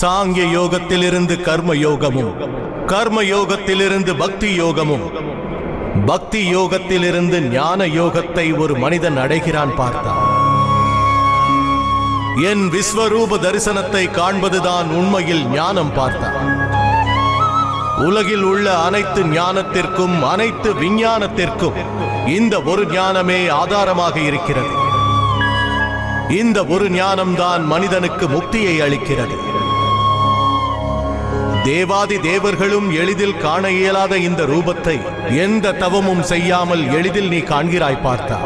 சாங்கிய யோகத்திலிருந்து கர்ம யோகமும் கர்ம யோகத்திலிருந்து பக்தி யோகமும். பக்தி யோகத்திலிருந்து ஞான யோகத்தை ஒரு மனிதன் அடைகிறான் பார்த்தான். என் விஸ்வரூப தரிசனத்தை காண்பதுதான் உண்மையில் ஞானம் பார்த்தான். உலகில் உள்ள அனைத்து ஞானத்திற்கும் அனைத்து விஞ்ஞானத்திற்கும் இந்த ஒரு ஞானமே ஆதாரமாக இருக்கிறது. இந்த ஒரு ஞானம்தான் மனிதனுக்கு முக்தியை அளிக்கிறது. தேவாதி தேவர்களும் எளிதில் காண இயலாத இந்த ரூபத்தை எந்த தவமும் செய்யாமல் எளிதில் நீ காண்கிறாய் பார்த்தா.